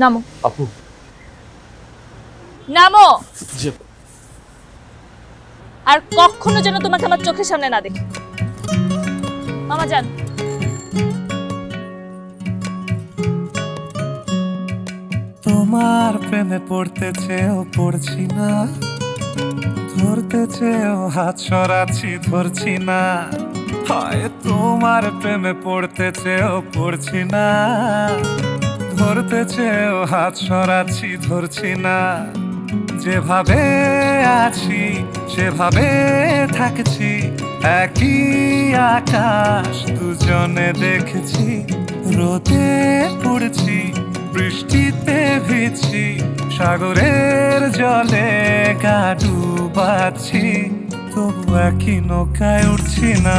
নামো। আপু। নামো। আর কখনো যেন তোমাকে আমার চোখের সামনে না দেখি। মামা যান। তোমার প্রেমে পড়তে চেয়েও পড়ছি না। ধরতে চেয়েও হাত সরাচ্ছি ধরছি না। হয় তোমার প্রেমে পড়তে চেয়েও পড়ছি না। ধরতে চেয়েও হাত সরাচ্ছি, ধরছি না। যেভাবে আছি, সেভাবে থাকছি। একই আকাশ দুজনে দেখছি, রোদে পড়ছি, বৃষ্টিতে ভিজছি, সাগরের জলে গা ডুবাচ্ছি। তবু একই নৌকায় উঠছি না।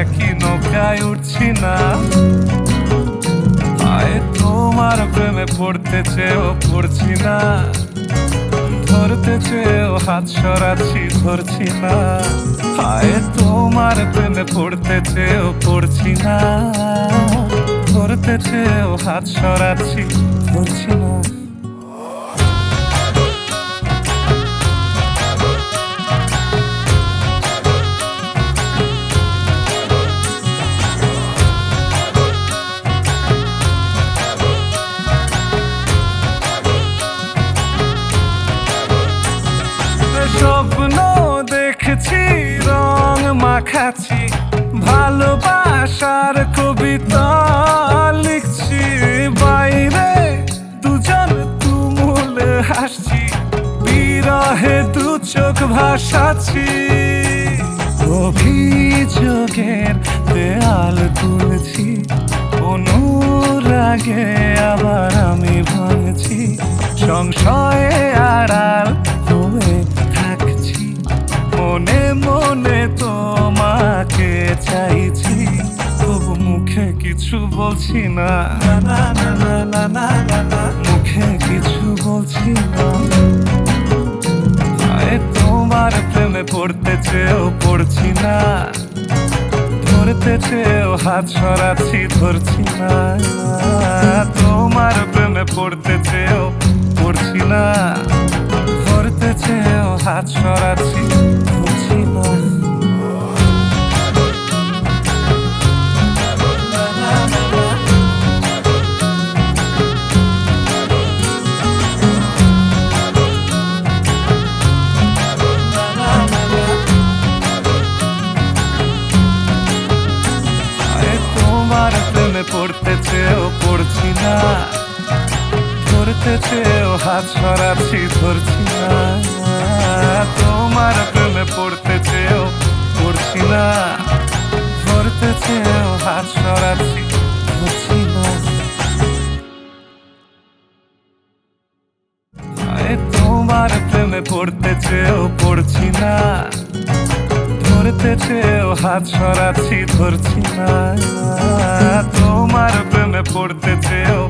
একই নৌকায় উঠছি না। প্রেমে পড়তে চেয়েও পড়ছি না। ধরতে চেয়েও হাত সরাচ্ছি, ধরছি না। হায় তোমার প্রেমে পড়তে চেয়েও পড়ছি না। ধরতে চেয়েও হাত সরাচ্ছি, ধরছি না। মাখাচ্ছি ভালোবাসার কবিতা লিখছি। বাইরে দুজন তুমুল হাসছি, বিরহে দু চোখ ভাসাচ্ছি। অভিযোগের দেয়াল তুলছি, অনুরাগে আবার আমি ভাঙছি, সংশয়ে আড়াল হয়ে থাকছি। মনে মনে তোমাকে বলছি না। মুখে কিছু বলছি না। তোমার প্রেমে পড়তে চেয়েও পড়ছি না। ধরতে চেয়েও হাত সরাচ্ছি, ধরছি না। তোমার প্রেমে পড়তে চেয়েও পড়ছি না। ধরতে চেয়েও হাত সরাচ্ছি প্রেমে পড়তে চেয়েও পড়ছি না। ধরতে চেয়েও হাত সরাচ্ছি, ধরছি না। তোমার প্রেমে পড়তে চেয়েও পড়ছি না। ধরতে চেয়েও হাত সরাচ্ছি, ধরছি না। তোমার প্রেমে পড়তে চেয়েও পড়ছি না। ধরতে চেয়েও হাত সরাচ্ছি, ধরছি না। তোমার প্রেমে পড়তে চেয়েও